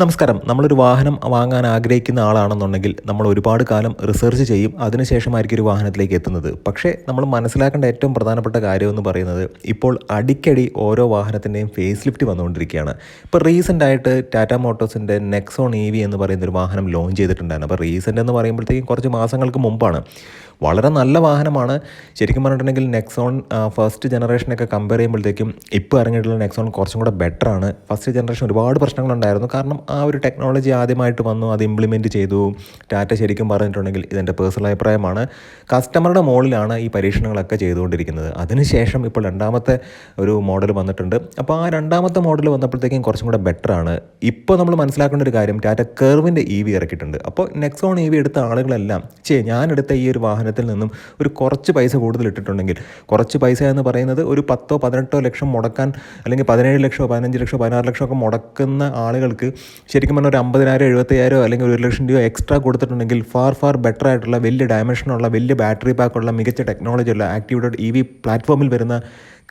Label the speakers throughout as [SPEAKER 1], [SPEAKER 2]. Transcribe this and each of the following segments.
[SPEAKER 1] നമസ്കാരം. നമ്മളൊരു വാഹനം വാങ്ങാൻ ആഗ്രഹിക്കുന്ന ആളാണെന്നുണ്ടെങ്കിൽ നമ്മൾ ഒരുപാട് കാലം റിസർച്ച് ചെയ്യും. അതിനുശേഷമായിരിക്കും ഒരു വാഹനത്തിലേക്ക് എത്തുന്നത്. പക്ഷേ നമ്മൾ മനസ്സിലാക്കേണ്ട ഏറ്റവും പ്രധാനപ്പെട്ട കാര്യം എന്ന് പറയുന്നത് ഇപ്പോൾ അടിക്കടി ഓരോ വാഹനത്തിന്റെയും ഫേസ് ലിഫ്റ്റ് വന്നുകൊണ്ടിരിക്കുകയാണ്. ഇപ്പോൾ റീസെന്റ് ആയിട്ട് ടാറ്റ മോട്ടോഴ്സിന്റെ നെക്സോൺ ഇ വി എന്ന് പറയുന്ന ഒരു വാഹനം ലോഞ്ച് ചെയ്തിട്ടുണ്ടായിരുന്നു. അപ്പോൾ റീസെന്റ് എന്ന് പറയുമ്പോഴത്തേക്കും കുറച്ച് മാസങ്ങൾക്ക് മുമ്പാണ്. വളരെ നല്ല വാഹനമാണ്. ശരിക്കും പറഞ്ഞിട്ടുണ്ടെങ്കിൽ നെക്സോൺ ഫസ്റ്റ് ജനറേഷനൊക്കെ കമ്പയർ ചെയ്യുമ്പോഴത്തേക്കും ഇപ്പോൾ ഇറങ്ങിയിട്ടുള്ള നെക്സോൺ കുറച്ചും കൂടെ ബെറ്ററാണ് ഫസ്റ്റ് ജനറേഷൻ ഒരുപാട് പ്രശ്നങ്ങളുണ്ടായിരുന്നു. കാരണം ആ ഒരു ടെക്നോളജി ആദ്യമായിട്ട് വന്നു അത് ഇംപ്ലിമെന്റ് ചെയ്തു. ടാറ്റ ശരിക്കും പറഞ്ഞിട്ടുണ്ടെങ്കിൽ ഇതെന്റെ പേഴ്സണൽ അഭിപ്രായമാണ്. കസ്റ്റമറുടെ മുകളിലാണ് ഈ പരീക്ഷണങ്ങളൊക്കെ ചെയ്തുകൊണ്ടിരിക്കുന്നത്. അതിനുശേഷം ഇപ്പോൾ രണ്ടാമത്തെ ഒരു മോഡൽ വന്നിട്ടുണ്ട്. അപ്പോൾ ആ രണ്ടാമത്തെ മോഡൽ വന്നപ്പോഴത്തേക്കും കുറച്ചും കൂടെ ബെറ്ററാണ് ഇപ്പോൾ നമ്മൾ മനസ്സിലാക്കേണ്ട ഒരു കാര്യം ടാറ്റ കെർവിന്റെ ഇ വി ഇറക്കിയിട്ടുണ്ട്. അപ്പോൾ നെക്സോൺ ഇ വി എടുത്ത ആളുകളെല്ലാം ചേ ഞാനെടുത്ത ഈ ഒരു വാഹനത്തിൽ നിന്നും ഒരു കുറച്ച് പൈസ കൂടുതൽ ഇട്ടിട്ടുണ്ടെങ്കിൽ കുറച്ച് പൈസ എന്ന് പറയുന്നത് ഒരു പത്തോ പതിനെട്ടോ ലക്ഷം മുടക്കാൻ അല്ലെങ്കിൽ പതിനേഴ് ലക്ഷമോ പതിനഞ്ച് ലക്ഷമോ പതിനാറ് ലക്ഷമോ ഒക്കെ മുടക്കുന്ന ആളുകൾക്ക് ശരിക്കും പറഞ്ഞാൽ ഒരു അമ്പതിനായിരം എഴുപത്തയ്യായിരോ അല്ലെങ്കിൽ ഒരു ലക്ഷം രൂപ എക്സ്ട്രാ കൊടുത്തിട്ടുണ്ടെങ്കിൽ ഫാർ ഫാർ ബെറ്റർ ആയിട്ടുള്ള വലിയ ഡയമെൻഷനുള്ള വലിയ ബാറ്ററി പാക്കുള്ള മികച്ച ടെക്നോളജിയുള്ള ഉള്ള ഡോട്ട് ഇ വി പ്ലാറ്റ്ഫോമിൽ വരുന്ന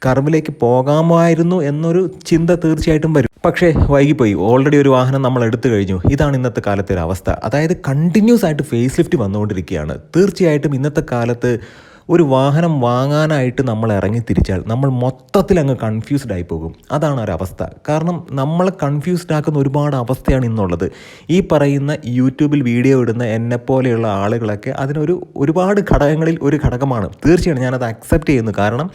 [SPEAKER 1] കർവിലേക്ക് പോകാമായിരുന്നു എന്നൊരു ചിന്ത തീർച്ചയായിട്ടും വരും. പക്ഷേ വൈകിപ്പോയി. ഓൾറെഡി ഒരു വാഹനം നമ്മൾ എടുത്തു കഴിഞ്ഞു. ഇതാണ് ഇന്നത്തെ കാലത്തെ ഒരു അവസ്ഥ. അതായത് കണ്ടിന്യൂസ് ആയിട്ട് ഫേസ് ലിഫ്റ്റ് വന്നുകൊണ്ടിരിക്കുകയാണ്. തീർച്ചയായിട്ടും ഇന്നത്തെ കാലത്ത് ഒരു വാഹനം വാങ്ങാനായിട്ട് നമ്മൾ ഇറങ്ങി തിരിച്ചാൽ നമ്മൾ മൊത്തത്തിൽ അങ്ങ് കൺഫ്യൂസ്ഡ് ആയി പോകും. അതാണ് ഒരവസ്ഥ കാരണം നമ്മളെ കൺഫ്യൂസ്ഡ് ആക്കുന്ന ഒരുപാട് അവസ്ഥയാണ് ഇന്നുള്ളത്. ഈ പറയുന്ന യൂട്യൂബിൽ വീഡിയോ ഇടുന്ന എന്നെ പോലെയുള്ള ആളുകളൊക്കെ അതിനൊരു ഒരുപാട് ഘടകങ്ങളിൽ ഒരു ഘടകമാണ്. തീർച്ചയായും ഞാനത് അക്സെപ്റ്റ് ചെയ്യുന്നു. കാരണം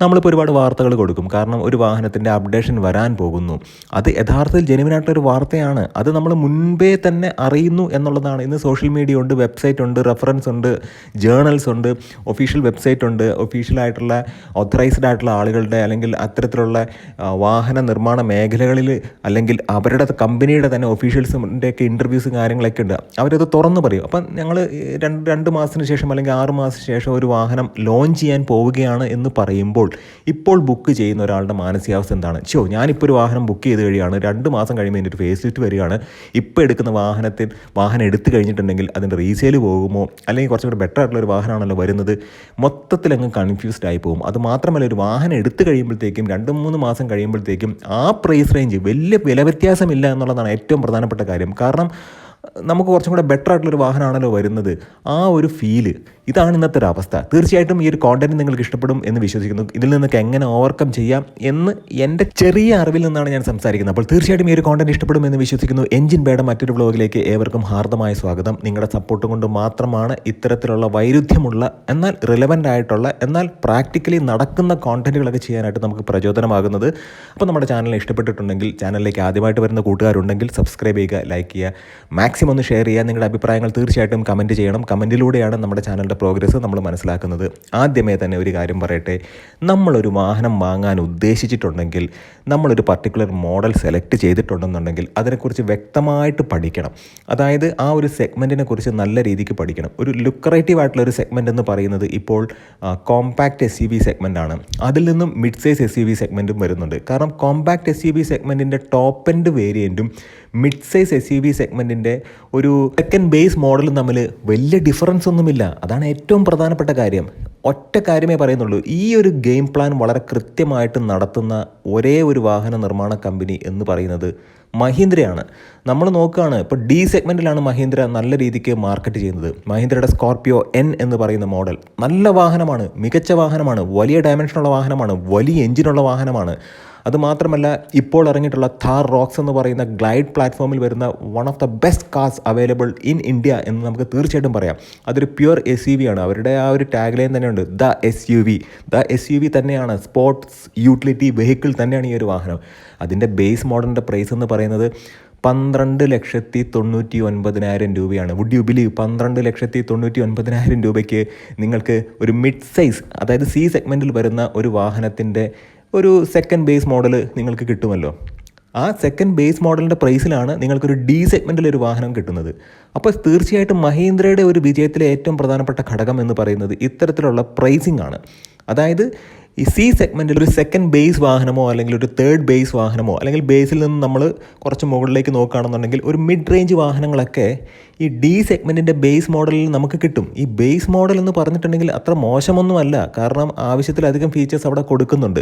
[SPEAKER 1] നമ്മളിപ്പോൾ ഒരുപാട് വാർത്തകൾ കൊടുക്കും. കാരണം ഒരു വാഹനത്തിന്റെ അപ്ഡേഷൻ വരാൻ പോകുന്നു. അത് യഥാർത്ഥത്തിൽ ജെനുവിനായിട്ടൊരു വാർത്തയാണ്. അത് നമ്മൾ മുൻപേ തന്നെ അറിയുന്നു എന്നുള്ളതാണ്. ഇന്ന് സോഷ്യൽ മീഡിയ ഉണ്ട് വെബ്സൈറ്റ് ഉണ്ട് റെഫറൻസ് ഉണ്ട് ജേണൽസ് ഉണ്ട് ഒഫീഷ്യൽ വെബ്സൈറ്റ് ഉണ്ട്. ഒഫീഷ്യലായിട്ടുള്ള ഓത്തറൈസ്ഡ് ആയിട്ടുള്ള ആളുകളുടെ അല്ലെങ്കിൽ അത്തരത്തിലുള്ള വാഹന നിർമ്മാണ മേഖലകളിൽ അല്ലെങ്കിൽ അവരുടെ കമ്പനിയുടെ തന്നെ ഒഫീഷ്യൽസിന്റെ ഒക്കെ ഇന്റർവ്യൂസും കാര്യങ്ങളൊക്കെ ഉണ്ട്. അവരത് തുറന്ന് പറയും. അപ്പം ഞങ്ങൾ രണ്ട് രണ്ട് മാസത്തിന് ശേഷം അല്ലെങ്കിൽ ആറ് മാസത്തിന് ശേഷം ഒരു വാഹനം ലോഞ്ച് ചെയ്യാൻ പോവുകയാണ് എന്ന് പറയുമ്പോൾ ഇപ്പോൾ ബുക്ക് ചെയ്യുന്ന ഒരാളുടെ മാനസികാവസ്ഥ എന്താണ്? ചോ ഞാനിപ്പോൾ ഒരു വാഹനം ബുക്ക് ചെയ്ത് കഴിയുകയാണ്. രണ്ട് മാസം കഴിയുമ്പോൾ എന്റെ ഒരു ഫേസ് ലിഫ്റ്റ് വരികയാണ്. ഇപ്പോൾ എടുക്കുന്ന വാഹനത്തിൽ വാഹനം എടുത്തു കഴിഞ്ഞിട്ടുണ്ടെങ്കിൽ അതിന്റെ റീസെയിൽ പോകുമോ? അല്ലെങ്കിൽ കുറച്ചുകൂടി ബെറ്റർ ആയിട്ടുള്ള ഒരു വാഹനമാണല്ലോ വരുന്നത്. മൊത്തത്തിൽ അങ്ങ് കൺഫ്യൂസ്ഡ് ആയി പോകും. അത് മാത്രമല്ല ഒരു വാഹനം എടുത്തു കഴിയുമ്പോഴത്തേക്കും രണ്ട് മൂന്ന് മാസം കഴിയുമ്പോഴത്തേക്കും ആ പ്രൈസ് റേഞ്ച് വലിയ വില വ്യത്യാസമില്ല എന്നുള്ളതാണ് ഏറ്റവും പ്രധാനപ്പെട്ട കാര്യം. കാരണം നമുക്ക് കുറച്ചും കൂടെ ബെറ്റർ ആയിട്ടുള്ളൊരു വാഹനമാണല്ലോ വരുന്നത്. ആ ഒരു ഫീൽ ഇതാണ് ഇന്നത്തെ ഒരു അവസ്ഥ. തീർച്ചയായിട്ടും ഈ ഒരു കോണ്ടന്റ് നിങ്ങൾക്ക് ഇഷ്ടപ്പെടും എന്ന് വിശ്വസിക്കുന്നു. ഇതിൽ നിന്നൊക്കെ എങ്ങനെ ഓവർകം ചെയ്യാം എന്ന് എന്റെ ചെറിയ അറിവിൽ നിന്നാണ് ഞാൻ സംസാരിക്കുന്നത്. അപ്പോൾ തീർച്ചയായിട്ടും ഈ ഒരു കോണ്ടന്റ് ഇഷ്ടപ്പെടും എന്ന് വിശ്വസിക്കുന്നു. എഞ്ചിൻ ബേഡ മറ്റൊരു വ്ളോഗിലേക്ക് ഏവർക്കും ഹാർദമായ സ്വാഗതം. നിങ്ങളുടെ സപ്പോർട്ട് കൊണ്ട് മാത്രമാണ് ഇത്തരത്തിലുള്ള വൈരുദ്ധ്യമുള്ള എന്നാൽ റിലവന്റ് ആയിട്ടുള്ള എന്നാൽ പ്രാക്ടിക്കലി നടക്കുന്ന കോണ്ടന്റുകളൊക്കെ ചെയ്യാനായിട്ട് നമുക്ക് പ്രചോദനമാകുന്നത്. അപ്പോൾ നമ്മുടെ ചാനൽ ഇഷ്ടപ്പെട്ടിട്ടുണ്ടെങ്കിൽ ചാനലിലേക്ക് ആദ്യമായിട്ട് വരുന്ന കൂട്ടുകാരുണ്ടെങ്കിൽ സബ്സ്ക്രൈബ് ചെയ്യുക ലൈക്ക് ചെയ്യുക. മാക്സിമം ഒന്ന് ഷെയർ ചെയ്യുക. നിങ്ങളുടെ അഭിപ്രായങ്ങൾ തീർച്ചയായിട്ടും കമന്റ് ചെയ്യണം. കമന്റിലൂടെയാണ് നമ്മുടെ ചാനലിന്റെ പ്രോഗ്രസ് നമ്മൾ മനസ്സിലാക്കുന്നത്. ആദ്യമേ തന്നെ ഒരു കാര്യം പറയട്ടെ. നമ്മളൊരു വാഹനം വാങ്ങാൻ ഉദ്ദേശിച്ചിട്ടുണ്ടെങ്കിൽ നമ്മളൊരു പർട്ടിക്കുലർ മോഡൽ സെലക്ട് ചെയ്തിട്ടുണ്ടെന്നുണ്ടെങ്കിൽ അതിനെക്കുറിച്ച് വ്യക്തമായിട്ട് പഠിക്കണം. അതായത് ആ ഒരു സെഗ്മെന്റിനെ കുറിച്ച് നല്ല രീതിക്ക് പഠിക്കണം. ഒരു ലുക്കറേറ്റീവ് ആയിട്ടുള്ള ഒരു സെഗ്മെന്റ് എന്ന് പറയുന്നത് ഇപ്പോൾ കോമ്പാക്റ്റ് എസ് യു വി അതിൽ നിന്നും mid size S U V സെഗ്മെന്റും വരുന്നുണ്ട്. കാരണം കോമ്പാക്റ്റ് എസ് യു വി സെഗ്മെന്റിന്റെ top end വേരിയന്റും mid size S U V സെഗ്മെന്റിന്റെ ഒരു സെക്കൻഡ് ബേസ് മോഡലും തമ്മിൽ വലിയ ഡിഫറൻസ് ഒന്നുമില്ല. അതാണ് ഏറ്റവും പ്രധാനപ്പെട്ട കാര്യം. ഒറ്റ കാര്യമേ പറയുന്നുള്ളൂ. ഈ ഒരു ഗെയിം പ്ലാൻ വളരെ കൃത്യമായിട്ട് നടത്തുന്ന ഒരേ ഒരു വാഹന നിർമ്മാണ കമ്പനി എന്ന് പറയുന്നത് മഹീന്ദ്രയാണ്. നമ്മൾ നോക്കുകയാണ് ഇപ്പോൾ ഡി സെഗ്മെന്റിലാണ് മഹീന്ദ്ര നല്ല രീതിക്ക് മാർക്കറ്റ് ചെയ്യുന്നത്. മഹീന്ദ്രയുടെ സ്കോർപിയോ എൻ എന്ന് പറയുന്ന മോഡൽ നല്ല വാഹനമാണ് മികച്ച വാഹനമാണ് വലിയ ഡയമെൻഷനുള്ള വാഹനമാണ് വലിയ എഞ്ചിനുള്ള വാഹനമാണ്. അതുമാത്രമല്ല ഇപ്പോൾ ഇറങ്ങിയിട്ടുള്ള ഥാർ റോക്സ് എന്ന് പറയുന്ന ഗ്ലൈഡ് പ്ലാറ്റ്ഫോമിൽ വരുന്ന one of the best cars available in India എന്ന് നമുക്ക് തീർച്ചയായിട്ടും പറയാം. അതൊരു പ്യുവർ എസ് യു വി ആണ്. അവരുടെ ആ ഒരു ടാഗ് ലൈൻ തന്നെയുണ്ട് the S U V the S U V തന്നെയാണ് സ്പോർട്സ് യൂട്ടിലിറ്റി വെഹിക്കിൾ തന്നെയാണ് ഈ ഒരു വാഹനം. അതിന്റെ ബേസ് മോഡലിന്റെ പ്രൈസ് എന്ന് പറയുന്നത് പന്ത്രണ്ട് ലക്ഷത്തി തൊണ്ണൂറ്റി ഒൻപതിനായിരം രൂപയാണ്. വുഡ് യു ബിലീവ് പന്ത്രണ്ട് ലക്ഷത്തി തൊണ്ണൂറ്റി ഒൻപതിനായിരം രൂപയ്ക്ക് നിങ്ങൾക്ക് ഒരു മിഡ് സൈസ് അതായത് സി സെഗ്മെന്റിൽ വരുന്ന ഒരു വാഹനത്തിന്റെ ഒരു സെക്കൻഡ് ബേസ് മോഡൽ നിങ്ങൾക്ക് കിട്ടുമല്ലോ. ആ സെക്കൻഡ് ബേസ് മോഡലിന്റെ പ്രൈസിലാണ് നിങ്ങൾക്കൊരു ഡി സെഗ്മെന്റിൽ ഒരു വാഹനം കിട്ടുന്നത്. അപ്പോൾ തീർച്ചയായിട്ടും മഹീന്ദ്രയുടെ ഒരു വിജയത്തിലെ ഏറ്റവും പ്രധാനപ്പെട്ട ഘടകം എന്ന് പറയുന്നത് ഇത്തരത്തിലുള്ള പ്രൈസിംഗ് ആണ്. അതായത് ഈ സി സെഗ്മെന്റിൽ ഒരു സെക്കൻഡ് ബേസ് വാഹനമോ അല്ലെങ്കിൽ ഒരു തേർഡ് ബേസ് വാഹനമോ അല്ലെങ്കിൽ ബേസിൽ നിന്ന് നമ്മൾ കുറച്ച് മുകളിലേക്ക് നോക്കുകയാണെന്നുണ്ടെങ്കിൽ ഒരു മിഡ് റേഞ്ച് വാഹനങ്ങളൊക്കെ ഈ ഡി സെഗ്മെന്റിന്റെ ബേസ് മോഡലിൽ നമുക്ക് കിട്ടും. ഈ ബേസ് മോഡൽ എന്ന് പറഞ്ഞിട്ടുണ്ടെങ്കിൽ അത്ര മോശമൊന്നുമല്ല. കാരണം ആവശ്യത്തിലധികം ഫീച്ചേഴ്സ് അവിടെ കൊടുക്കുന്നുണ്ട്.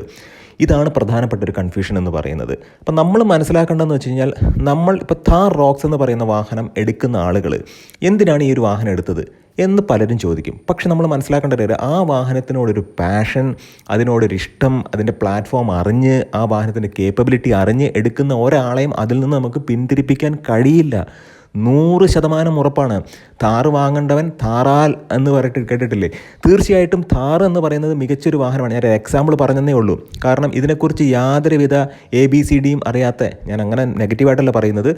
[SPEAKER 1] ഇതാണ് പ്രധാനപ്പെട്ട ഒരു കൺഫ്യൂഷൻ എന്ന് പറയുന്നത്. അപ്പം നമ്മൾ മനസ്സിലാക്കേണ്ടതെന്ന് വെച്ച് കഴിഞ്ഞാൽ നമ്മൾ ഇപ്പോൾ താർ റോക്സ് എന്ന് പറയുന്ന വാഹനം എടുക്കുന്ന ആളുകൾ എന്തിനാണ് ഈ ഒരു വാഹനം എടുത്തത് എന്ന് പലരും ചോദിക്കും. പക്ഷെ നമ്മൾ മനസ്സിലാക്കേണ്ട കാര്യം ആ വാഹനത്തിനോടൊരു പാഷൻ അതിനോടൊരു ഇഷ്ടം അതിന്റെ പ്ലാറ്റ്ഫോം അറിഞ്ഞ് ആ വാഹനത്തിന്റെ കേപ്പബിലിറ്റി അറിഞ്ഞ് എടുക്കുന്ന ഒരാളെയും അതിൽ നിന്ന് നമുക്ക് പിന്തിരിപ്പിക്കാൻ കഴിയില്ല. നൂറ് ശതമാനം ഉറപ്പാണ്. താറ് വാങ്ങേണ്ടവൻ താറാൽ എന്ന് പറഞ്ഞിട്ട് കേട്ടിട്ടില്ലേ? തീർച്ചയായിട്ടും താറ് എന്ന് പറയുന്നത് മികച്ചൊരു വാഹനമാണ്. ഞാൻ എക്സാമ്പിൾ പറഞ്ഞതേ ഉള്ളൂ. കാരണം ഇതിനെക്കുറിച്ച് യാതൊരുവിധ എ ബി സി ഡിയും അറിയാത്ത ഞാൻ അങ്ങനെ നെഗറ്റീവായിട്ടല്ല പറയുന്നത്.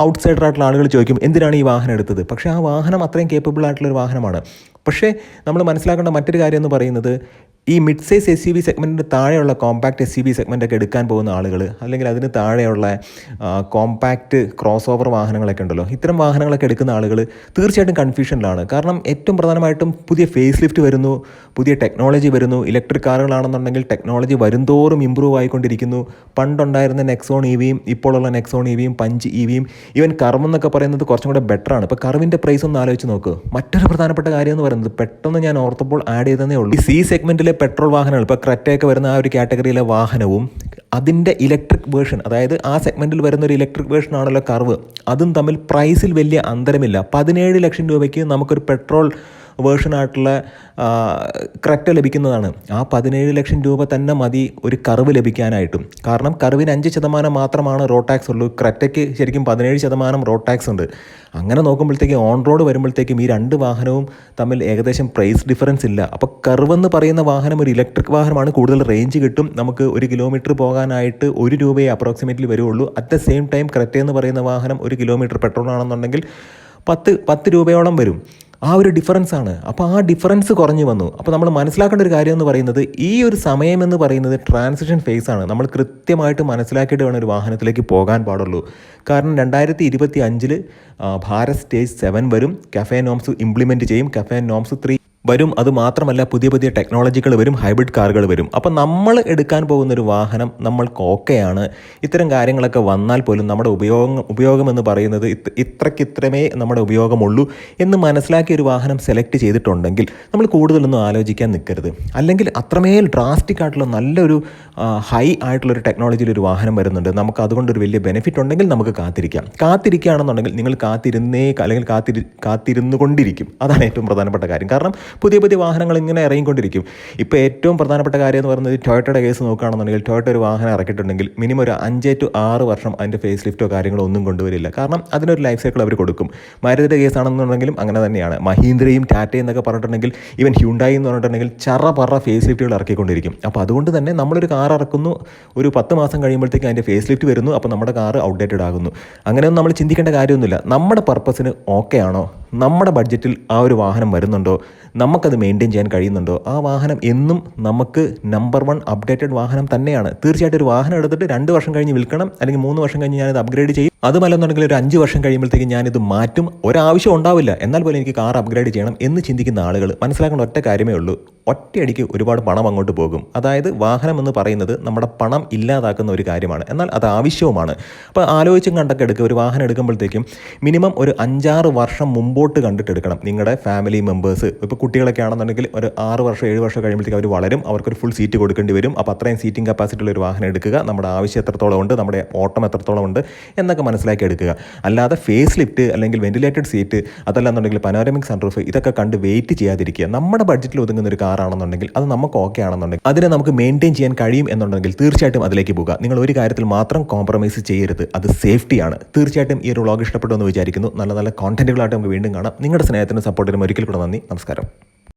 [SPEAKER 1] ഔട്ട്സൈഡർ ആയിട്ടുള്ള ആളുകൾ ചോദിക്കും എന്തിനാണ് ഈ വാഹനം എടുത്തത്? പക്ഷേ ആ വാഹനം അത്രയും കേപ്പബിൾ ആയിട്ടുള്ള ഒരു വാഹനമാണ്. പക്ഷേ നമ്മൾ മനസ്സിലാക്കേണ്ട മറ്റൊരു കാര്യം എന്ന് പറയുന്നത് ഈ mid size S U V സെഗ്മെന്റിന് താഴെയുള്ള കോമ്പാക്റ്റ് എസ് യു വി സെഗ്മെന്റൊക്കെ എടുക്കാൻ പോകുന്ന ആളുകൾ അല്ലെങ്കിൽ അതിന് താഴെയുള്ള കോമ്പാക്റ്റ് ക്രോസ് ഓവർ വാഹനങ്ങളൊക്കെ ഉണ്ടല്ലോ ഇത്തരം വാഹനങ്ങളൊക്കെ എടുക്കുന്ന ആളുകൾ തീർച്ചയായിട്ടും കൺഫ്യൂഷനിലാണ് കാരണം ഏറ്റവും പ്രധാനമായിട്ടും പുതിയ ഫേസ് ലിഫ്റ്റ് വരുന്നു പുതിയ ടെക്നോളജി വരുന്നു. ഇലക്ട്രിക് കാറുകളാണെന്നുണ്ടെങ്കിൽ ടെക്നോളജി വരുംതോറും ഇമ്പ്രൂവ് ആയിക്കൊണ്ടിരിക്കുന്നു. പണ്ടുണ്ടായിരുന്ന നെക്സോൺ ഇ വിയും ഇപ്പോഴുള്ള നെക്സോൺ ഇ വിയും പഞ്ച് ഇ വിയും ഈവൻ കർവ് എന്നൊക്കെ പറയുന്നത് കുറച്ചും കൂടെ ബെറ്ററാണ് ഇപ്പോൾ കർവിന്റെ പ്രൈസ് ഒന്ന് ആലോചിച്ച് നോക്ക്. മറ്റൊരു പ്രധാനപ്പെട്ട കാര്യം എന്ന് പറയുന്നത് പെട്ടെന്ന് ഞാൻ ഓർത്തപ്പോൾ ആഡ് ചെയ്തതേ ഉള്ളൂ. ഈ സി സെഗ്മെന്റിലെ പെട്രോൾ വാഹനങ്ങൾ ഇപ്പോൾ ക്രെറ്റയൊക്കെ വരുന്ന ആ ഒരു കാറ്റഗറിയിലെ വാഹനവും അതിന്റെ ഇലക്ട്രിക് വേർഷൻ അതായത് ആ സെഗ്മെന്റിൽ വരുന്ന ഒരു ഇലക്ട്രിക് വേർഷൻ ആണല്ലോ കർവ് അതും തമ്മിൽ പ്രൈസിൽ വലിയ അന്തരമില്ല. പതിനേഴ് ലക്ഷം രൂപയ്ക്ക് നമുക്കൊരു പെട്രോൾ വേർഷനായിട്ടുള്ള ക്രെറ്റ ലഭിക്കുന്നതാണ്. ആ പതിനേഴ് ലക്ഷം രൂപ തന്നെ മതി ഒരു കറിവ് ലഭിക്കാനായിട്ടും. കാരണം കറിവിന് അഞ്ച് ശതമാനം മാത്രമാണ് റോഡ് ടാക്സ് ഉള്ളൂ. ക്രെറ്റയ്ക്ക് ശരിക്കും പതിനേഴ് ശതമാനം റോഡ് ടാക്സ് ഉണ്ട്. അങ്ങനെ നോക്കുമ്പോഴത്തേക്കും ഓൺ റോഡ് വരുമ്പോഴത്തേക്കും ഈ രണ്ട് വാഹനവും തമ്മിൽ ഏകദേശം പ്രൈസ് ഡിഫറൻസ് ഇല്ല. അപ്പോൾ കർവ് എന്ന് പറയുന്ന വാഹനം ഒരു ഇലക്ട്രിക് വാഹനമാണ്. കൂടുതൽ റേഞ്ച് കിട്ടും. നമുക്ക് ഒരു കിലോമീറ്റർ പോകാനായിട്ട് ഒരു രൂപയെ അപ്രോക്സിമേറ്റ്ലി വരുള്ളൂ at the same time Creta എന്ന് പറയുന്ന വാഹനം ഒരു കിലോമീറ്റർ പെട്രോൾ ആണെന്നുണ്ടെങ്കിൽ പത്ത് പത്ത് രൂപയോളം വരും. ആ ഒരു ഡിഫറൻസ് ആണ്. അപ്പോൾ ആ ഡിഫറൻസ് കുറഞ്ഞു വന്നു. അപ്പോൾ നമ്മൾ മനസ്സിലാക്കേണ്ട ഒരു കാര്യം എന്ന് പറയുന്നത് ഈ ഒരു സമയം എന്ന് പറയുന്നത് ട്രാൻസിഷൻ ഫേസ് ആണ്. നമ്മൾ കൃത്യമായിട്ട് മനസ്സിലാക്കിയിട്ട് വേണം ഒരു വാഹനത്തിലേക്ക് പോകാൻ പാടുള്ളൂ. കാരണം രണ്ടായിരത്തി ഇരുപത്തി അഞ്ചിൽ ഭാരത് സ്റ്റേജ് സെവൻ വരും. കഫേ നോംസ് ഇംപ്ലിമെന്റ് ചെയ്യും. കഫേ നോംസ് ത്രീ വരും. അത് മാത്രമല്ല പുതിയ പുതിയ ടെക്നോളജികൾ വരും ഹൈബ്രിഡ് കാറുകൾ വരും. അപ്പം നമ്മൾ എടുക്കാൻ പോകുന്നൊരു വാഹനം നമ്മൾക്ക് ഓക്കെയാണ് ഇത്തരം കാര്യങ്ങളൊക്കെ വന്നാൽ പോലും നമ്മുടെ ഉപയോഗം ഉപയോഗം എന്ന് പറയുന്നത് ഇത്ര ഇത്രയ്ക്കിത്രമേ നമ്മുടെ ഉപയോഗമുള്ളൂ എന്ന് മനസ്സിലാക്കിയ ഒരു വാഹനം സെലക്ട് ചെയ്തിട്ടുണ്ടെങ്കിൽ നമ്മൾ കൂടുതലൊന്നും ആലോചിക്കാൻ നിൽക്കരുത്. അല്ലെങ്കിൽ അത്രമേൽ ഡ്രാസ്റ്റിക് ആയിട്ടുള്ള നല്ലൊരു ഹൈ ആയിട്ടുള്ളൊരു ടെക്നോളജിയിൽ ഒരു വാഹനം വരുന്നുണ്ട്. നമുക്ക് അതുകൊണ്ടൊരു വലിയ ബെനിഫിറ്റ് ഉണ്ടെങ്കിൽ നമുക്ക് കാത്തിരിക്കാം. കാത്തിരിക്കുകയാണെന്നുണ്ടെങ്കിൽ നിങ്ങൾ കാത്തിരുന്നേ അല്ലെങ്കിൽ കാത്തിരി കാത്തിരുന്നു കൊണ്ടിരിക്കും അതാണ് ഏറ്റവും പ്രധാനപ്പെട്ട കാര്യം. കാരണം പുതിയ പുതിയ വാഹനങ്ങൾ ഇങ്ങനെ ഇറങ്ങിക്കൊണ്ടിരിക്കും. ഇപ്പോൾ ഏറ്റവും പ്രധാനപ്പെട്ട കാര്യം എന്ന് പറയുന്നത് ടൊയോട്ടയുടെ കേസ് നോക്കുകയാണെന്നുണ്ടെങ്കിൽ ടൊയോട്ട ഒരു വാഹനം ഇറക്കിയിട്ടുണ്ടെങ്കിൽ മിനിമം ഒരു അഞ്ച് ടു ആറ് വർഷം അതിന്റെ ഫേസ് ലിഫ്റ്റോ കാര്യങ്ങളോ ഒന്നും കൊണ്ടുവരില്ല. കാരണം അതിനൊരു ലൈഫ് സൈക്കിൾ അവർ കൊടുക്കും. മാരുതിയുടെ കേസാണെന്നുണ്ടെങ്കിലും അങ്ങനെ തന്നെയാണ്. മഹീന്ദ്രയും ടാറ്റയും എന്നൊക്കെ പറഞ്ഞിട്ടുണ്ടെങ്കിൽ ഈവൻ ഹ്യുണ്ടായി എന്ന് പറഞ്ഞിട്ടുണ്ടെങ്കിൽ ചറ പറ ഫേസ് ലിഫ്റ്റുകൾ ഇറക്കിക്കൊണ്ടിരിക്കും. അപ്പോൾ അതുകൊണ്ട് തന്നെ നമ്മളൊരു കാർ ഇറക്കുന്നു ഒരു പത്ത് മാസം കഴിയുമ്പോഴത്തേക്ക് അതിന്റെ ഫേസ് ലിഫ്റ്റ് വരുന്നു അപ്പോൾ നമ്മുടെ കാർ ഔട്ട്ഡേറ്റഡ് ആകുന്നു. അങ്ങനെയൊന്നും നമ്മൾ ചിന്തിക്കേണ്ട കാര്യമൊന്നുമില്ല. നമ്മുടെ പർപ്പസിന് ഓക്കെ ആണോ? നമ്മുടെ ബഡ്ജറ്റിൽ ആ ഒരു വാഹനം വരുന്നുണ്ടോ? നമുക്കത് മെയിന്റെയിൻ ചെയ്യാൻ കഴിയുന്നുണ്ടോ? ആ വാഹനം എന്നും നമുക്ക് നമ്പർ വൺ അപ്ഡേറ്റഡ് വാഹനം തന്നെയാണ്. തീർച്ചയായിട്ടും ഒരു വാഹനം എടുത്തിട്ട് രണ്ട് വർഷം കഴിഞ്ഞ് വിൽക്കണം അല്ലെങ്കിൽ മൂന്ന് വർഷം കഴിഞ്ഞ് ഞാനിത് അപ്ഗ്രേഡ് ചെയ്യും. അതുമല്ലെന്നുണ്ടെങ്കിൽ ഒരു അഞ്ച് വർഷം കഴിയുമ്പോഴത്തേക്ക് ഞാനിത് മാറ്റും. ഒരാവശ്യം ഉണ്ടാവില്ല. എന്നാൽ പോലും എനിക്ക് കാർ അപ്ഗ്രേഡ് ചെയ്യണം എന്ന് ചിന്തിക്കുന്ന ആളുകൾ മനസ്സിലാക്കേണ്ട ഒറ്റ കാര്യമേ ഉള്ളൂ. ഒറ്റയടിക്ക് ഒരുപാട് പണം അങ്ങോട്ട് പോകും. അതായത് വാഹനം എന്ന് പറയുന്നത് നമ്മുടെ പണം ഇല്ലാതാക്കുന്ന ഒരു കാര്യമാണ്. എന്നാൽ അത് ആവശ്യവുമാണ്. അപ്പോൾ ആലോചിച്ചും കണ്ടൊക്കെ എടുക്കുക ഒരു വാഹനം എടുക്കുമ്പോഴത്തേക്കും മിനിമം ഒരു അഞ്ചാറ് വർഷം മുമ്പോട്ട് കണ്ടിട്ട് എടുക്കണം. നിങ്ങളുടെ ഫാമിലി മെമ്പേഴ്സ്. ഇപ്പോൾ കുട്ടികളൊക്കെ ആണെന്നുണ്ടെങ്കിൽ ഒരു ആറ് വർഷം ഏഴ് വർഷം കഴിയുമ്പോഴത്തേക്ക് അവർ വളരും. അവർക്കൊരു ഫുൾ സീറ്റ് കൊടുക്കേണ്ടി വരും. അപ്പോൾ അത്രയും സീറ്റിംഗ് കപ്പാസിറ്റി ഉള്ള ഒരു വാഹനം എടുക്കുക. നമ്മുടെ ആവശ്യം എത്രത്തോളം ഉണ്ട് നമ്മുടെ ഓട്ടം എത്രത്തോളം ഉണ്ട് എന്നൊക്കെ മനസ്സിലാക്കി എടുക്കുക. അല്ലാതെ ഫേസ് ലിഫ്റ്റ് അല്ലെങ്കിൽ വെന്റിലേറ്റഡ് സീറ്റ് അതല്ലാന്നുണ്ടെങ്കിൽ പനോരമിക് സൺറൂഫ് ഇതൊക്കെ കണ്ട് വെയിറ്റ് ചെയ്യാതിരിക്കുക. നമ്മുടെ ബഡ്ജറ്റിൽ ഒതുങ്ങുന്ന ഒരു കാർ ആണെന്നുണ്ടെങ്കിൽ അത് നമുക്ക് ഓക്കെ ആണെന്നുണ്ടെങ്കിൽ അതിനെ നമുക്ക് മെയിന്റെയിൻ ചെയ്യാൻ കഴിയും എന്നുണ്ടെങ്കിൽ തീർച്ചയായിട്ടും അതിലേക്ക് പോകുക നിങ്ങൾ ഒരു കാര്യത്തിൽ മാത്രം കോംപ്രമൈസ് ചെയ്യരുത്. അത് സേഫ്റ്റിയാണ് തീർച്ചയായിട്ടും ഈ ഒരു വ്ളോഗ് ഇഷ്ടപ്പെട്ടു എന്ന് വിചാരിക്കുന്നു. നല്ല നല്ല കോണ്ടന്റുകളായിട്ട് നമുക്ക് വീണ്ടും കാണാം. നിങ്ങളുടെ സ്നേഹത്തിനും സപ്പോർട്ടിനും ഒരിക്കൽ കൂടെ നന്ദി. നമസ്കാരം.